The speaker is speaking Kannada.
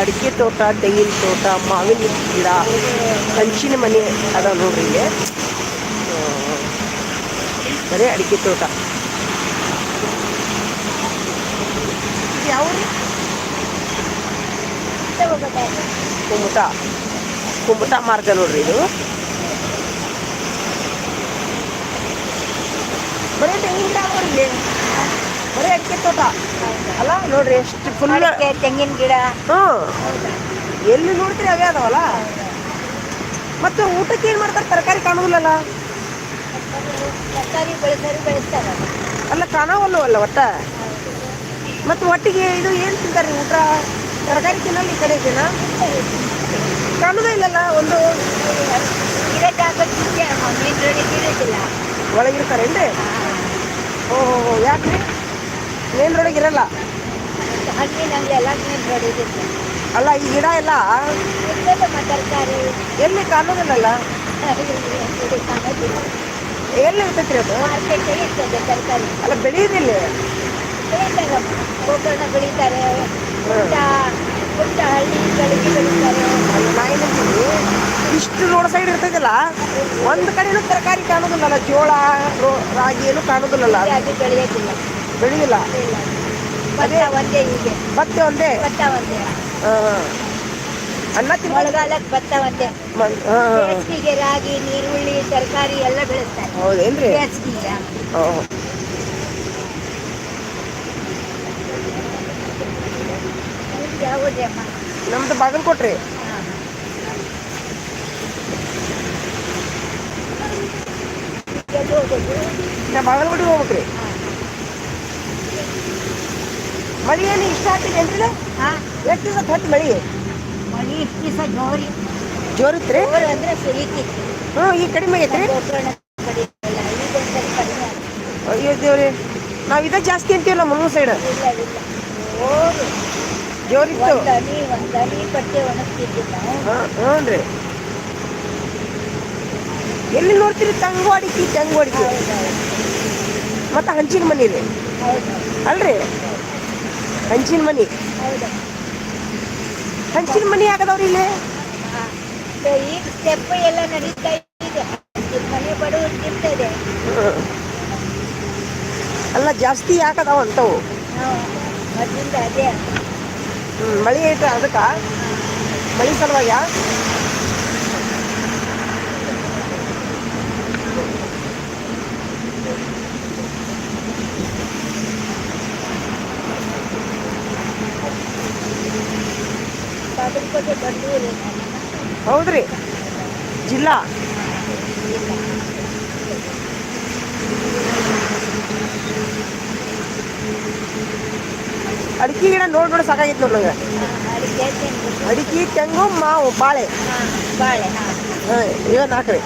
ಅಡಿಕೆ ತೋಟ ತೆಂಗಿನ ತೋಟ ಮಾವಿನ ಗಿಡ ಹಂಚಿನ ಮನೆ ಅದ ನೋಡ್ರಿ ಇಲ್ಲಿ. ಬರೇ ಅಡಿಕೆ ತೋಟ. ಕುಮಟ. ಕುಮಟ ಮಾರ್ಗ ನೋಡ್ರಿ ಇದು. ಬರೀ ತೆಂಗಿನ ಗಿಡ ಬರೀ ಅಡಿಕೆ ತೋಟ. ಅಲ್ಲ ನೋಡ್ರಿ ಎಷ್ಟು ಫುಲ್ ಅಡಿಕೆ ತೆಂಗಿನ ಗಿಡ. ಹ್ಞೂ. ಎಲ್ಲಿ ನೋಡ್ತೀರಿ ಅವೇ ಅದಾವಲ್ಲ? ಮತ್ತು ಊಟಕ್ಕೆ ಏನು ಮಾಡ್ತಾರೆ? ತರಕಾರಿ ಕಾಣುವುದಿಲ್ಲಲ್ಲ ತರಕಾರಿ ಬೆಳೆಸೋರು ಬೆಳೆಸ್ತಾರೆ. ಅಲ್ಲ ಕಾಣವಲ್ಲವಲ್ಲ ಒಟ್ಟ? ಮತ್ತು ಒಟ್ಟಿಗೆ ಇದು ಏನು ತಿಂತಾರೆ ಊಟ? ತರಕಾರಿ ತಿನ್ನಲ್ಲ ಈ ಕಡೆ ದಿನ ಕಾಣುದೇ ಇಲ್ಲಲ್ಲ ಒಂದು? ಒಳಗಿರ್ತಾರೇನ್ರಿ ಓಹೋ ಯಾಕ್ರಿ? ಮೇನ್ ರೋಡಿಗೆ ಇರಲ್ಲ. ಹಣ್ಣಿನ ಅಂಗಡಿ ಎಲ್ಲ ಮೇನ್ ಅಲ್ಲ ಈ ಗಿಡ ಎಲ್ಲ? ಇರ್ತದಮ್ಮ ತರಕಾರಿ ಎಲ್ಲಿ ಕಾಣೋದಿಲ್ಲಲ್ಲ? ಎಲ್ಲಿ ಇರ್ತೈತ್ರಿ ಅದು? ಇರ್ತದೆ ತರಕಾರಿ. ಅಲ್ಲ ಬೆಳೆಯೋದಿಲ್ಲ ಗೋಕರ್ಣ ಬೆಳೀತಾರೆ. ಹಳ್ಳಿ ಬೆಳಗ್ಗೆ ಬೆಳೀತಾರೆ ಇಷ್ಟು ರೋಡ್ ಸೈಡ್ ಇರ್ತೈತಲ್ಲ ಒಂದು ಕಡೆನೂ ತರಕಾರಿ ಕಾಣೋದಿಲ್ಲಲ್ಲ. ಜೋಳ ರಾಗಿ ಏನು ಕಾಣೋದಿಲ್ಲಲ್ಲ. ಅದು ಬೆಳೆಯೋದಿಲ್ಲ. ಬೆಳೆದಿಲ್ಲ. ಭತ್ತ ಒಂದೇ ಹೀಗೆ. ಮತ್ತೆ ಒಂದೇ? ಭತ್ತ ಒಂದೇ. ಆ, ಅನ್ನ ಮಳೆಗಾಲಕ್ಕೆ ಭತ್ತ ಒಂದೇ. ಬೇಸಿಗೆಗೆ ರಾಗಿ ನೀರುಳ್ಳಿ ತರಕಾರಿ ಎಲ್ಲ ಬೆಳೆಸ್ತಾರೆ. ಹೌದೇನ್ರಿ ಯಾವುದೇ ಅಮ್ಮ. ನಮ್ದು ಹೋಗ್ಬೇಕ್ರಿ. ಮಳಿ ಏನು ಇಷ್ಟ ಆಗ್ತಿದೇನ್ರಿ ಹಾಂ. ಎಷ್ಟು ದಿವಸ ಹೊತ್ತು ಮಳಿ ಮಳಿ ಇಷ್ಟು ದಿವಸ ಜೋರಿ. ಜೋರಿತ್ರಿ? ಜೋರು ಅಂದರೆ ಸುರಿತಿ ಹ್ಞೂ ಈಗ ಕಡಿಮೆ ಆಗೈತ್ರಿ. ಅಯ್ಯೋ ದೇವ್ರಿ ನಾವು ಇದ ಜಾಸ್ತಿ ಅಂತೀವಲ್ಲ ಮಂಗ್ಳೂರ್ ಸೈಡ್? ಜೋರಿತ್ತು. ಹ್ಞೂ ರೀ ಎಲ್ಲಿ ನೋಡ್ತೀರಿ ತಂಗು ಅಡಿಕೆ ತೆಂಗು ಅಡಿಕೆ ಹೌದೌದು. ಮತ್ತು ಹಂಚಿನ ಮನಿ ರೀ ಅಲ್ರಿ? ಹಂಚಿನ ಮನಿ. ಹೌದು. ಹಂಚಿನ ಮನಿ ಆಗದವ್ರಿ ಇಲ್ಲಿ. ಈಗ ಸ್ಟೆಪ್ ಎಲ್ಲ ನಡೀತಾ ಇದೆ. ಮನೆ ಬಡವರು. ಅಲ್ಲ ಜಾಸ್ತಿ ಯಾಕದಾವ ಅಂತವು? ಮೊದಲಿಂದ ಅದೇ. ಮಳಿ ಐತೆ ಅದಕ್ಕ? ಮಳಿ ಸಲುವಾಗ ಹೌದ್ರಿ. ಜಿಲ್ಲಾ. ಅಡಿಕೆ ಗಿಡ ನೋಡಿ ನೋಡಿ ಸಾಕಾಗಿತ್ತು ನೋಡಿ ಅಡಿಕೆ ತೆಂಗು ಮಾವು ಬಾಳೆ. ಬಾಳೆ ಹಾಂ. ಇವಾಗ ಇವ ನಾಲ್ಕು ರೀ.